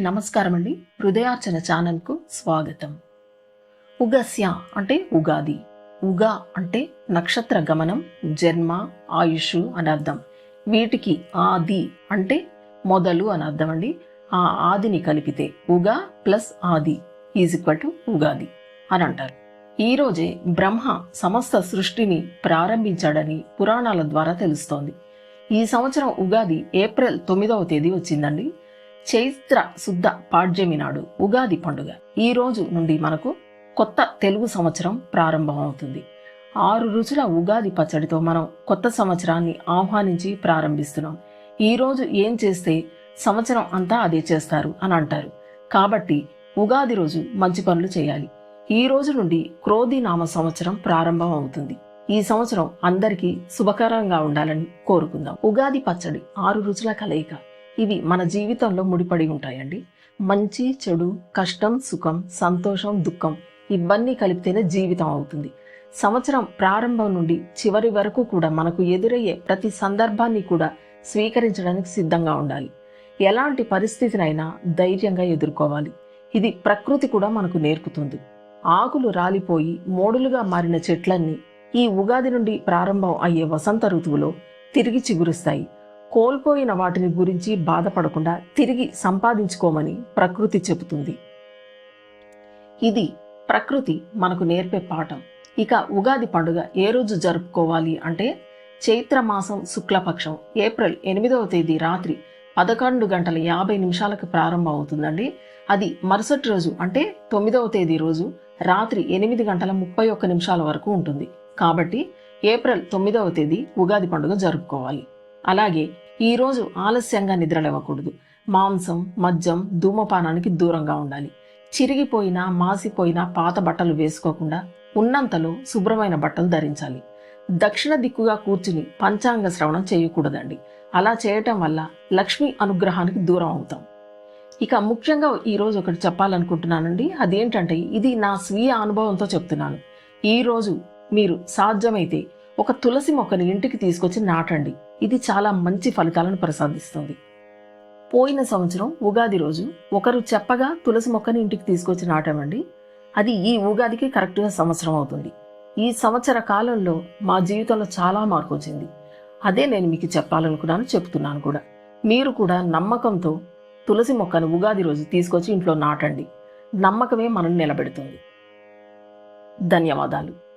నమస్కారం అండి హృదయార్చన ఛానల్కు స్వాగతం. ఉగస్య అంటే ఉగాది. ఉగా అంటే నక్షత్ర గమనం జన్మ ఆయుష్ అని అర్థం. వీటికి ఆది అంటే మొదలు అని అర్థం అండి ఆ ఆదిని కలిపితే ఉగా ప్లస్ ఆది ఈజ్ ఈక్వల్ టు ఉగాది అని అంటారు. ఈ రోజే బ్రహ్మ సమస్త సృష్టిని ప్రారంభించాడని పురాణాల ద్వారా తెలుస్తోంది. ఈ సంవత్సరం ఉగాది ఏప్రిల్ తొమ్మిదవ తేదీ వచ్చిందండి. చైత్ర శుద్ధ పాడ్యమి నాడు ఉగాది పండుగ. ఈ రోజు నుండి మనకు కొత్త తెలుగు సంవత్సరం ప్రారంభమవుతుంది. ఆరు రుచుల ఉగాది పచ్చడితో మనం కొత్త సంవత్సరాన్ని ఆహ్వానించి ప్రారంభిస్తున్నాం. ఈ రోజు ఏం చేస్తే సంవత్సరం అంతా అదే చేస్తారు అని అంటారు. కాబట్టి ఉగాది రోజు మంచి పనులు చేయాలి. ఈ రోజు నుండి క్రోధి నామ సంవత్సరం ప్రారంభం అవుతుంది ఈ సంవత్సరం అందరికీ శుభకరంగా ఉండాలని కోరుకుందాం. ఉగాది పచ్చడి ఆరు రుచుల కలయిక. ఇవి మన జీవితంలో ముడిపడి ఉంటాయండి. మంచి చెడు కష్టం సుఖం సంతోషం దుఃఖం ఇవన్నీ కలిపితేనే జీవితం అవుతుంది. సంవత్సరం ప్రారంభం నుండి చివరి వరకు కూడా మనకు ఎదురయ్యే ప్రతి సందర్భాన్ని కూడా స్వీకరించడానికి సిద్ధంగా ఉండాలి. ఎలాంటి పరిస్థితినైనా ధైర్యంగా ఎదుర్కోవాలి. ఇది ప్రకృతి కూడా మనకు నేర్పుతుంది. ఆకులు రాలిపోయి మోడులుగా మారిన చెట్లన్నీ ఈ ఉగాది నుండి ప్రారంభం అయ్యే వసంత ఋతువులో తిరిగి చిగురుస్తాయి. కోల్పోయిన వాటిని గురించి బాధపడకుండా తిరిగి సంపాదించుకోమని ప్రకృతి చెబుతుంది. ఇది ప్రకృతి మనకు నేర్పే పాఠం. ఇక ఉగాది పండుగ ఏ రోజు జరుపుకోవాలి అంటే చైత్ర మాసం శుక్లపక్షం. ఏప్రిల్ ఎనిమిదవ తేదీ రాత్రి పదకొండు గంటల యాభై నిమిషాలకు ప్రారంభం అవుతుందండి అది మరుసటి రోజు అంటే తొమ్మిదవ తేదీ రోజు రాత్రి ఎనిమిది గంటల ముప్పై ఒక్క నిమిషాల వరకు ఉంటుంది. కాబట్టి ఏప్రిల్ తొమ్మిదవ తేదీ ఉగాది పండుగ జరుపుకోవాలి. అలాగే ఈరోజు ఆలస్యంగా నిద్రలేవకూడదు. మాంసం మద్యం ధూమపానానికి దూరంగా ఉండాలి. చిరిగిపోయిన మాసిపోయిన పాత బట్టలు వేసుకోకుండా ఉన్నంతలో శుభ్రమైన బట్టలు ధరించాలి. దక్షిణ దిక్కుగా కూర్చుని పంచాంగ శ్రవణం చేయకూడదండి. అలా చేయటం వల్ల లక్ష్మి అనుగ్రహానికి దూరం అవుతాం. ఇక ముఖ్యంగా ఈరోజు ఒకటి చెప్పాలనుకుంటున్నానండి. అదేంటంటే ఇది నా స్వీయ అనుభవంతో చెప్తున్నాను. ఈరోజు మీరు సాధ్యమైతే ఒక తులసి మొక్కని ఇంటికి తీసుకొచ్చి నాటండి. ఇది చాలా మంచి ఫలితాలను ప్రసాదిస్తుంది. పోయిన సంవత్సరం ఉగాది రోజు ఒకరు చెప్పగా తులసి మొక్కని ఇంటికి తీసుకొచ్చి నాటామండి. అది ఈ ఉగాదికి కరెక్ట్గా సంవత్సరం అవుతుంది. ఈ సంవత్సర కాలంలో మా జీవితంలో చాలా మార్పు వచ్చింది. అదే నేను మీకు చెప్పాలనుకున్నాను చెప్తున్నాను కూడా. మీరు కూడా నమ్మకంతో తులసి మొక్కను ఉగాది రోజు తీసుకొచ్చి ఇంట్లో నాటండి. నమ్మకమే మనల్ని నిలబెడుతుంది. ధన్యవాదాలు.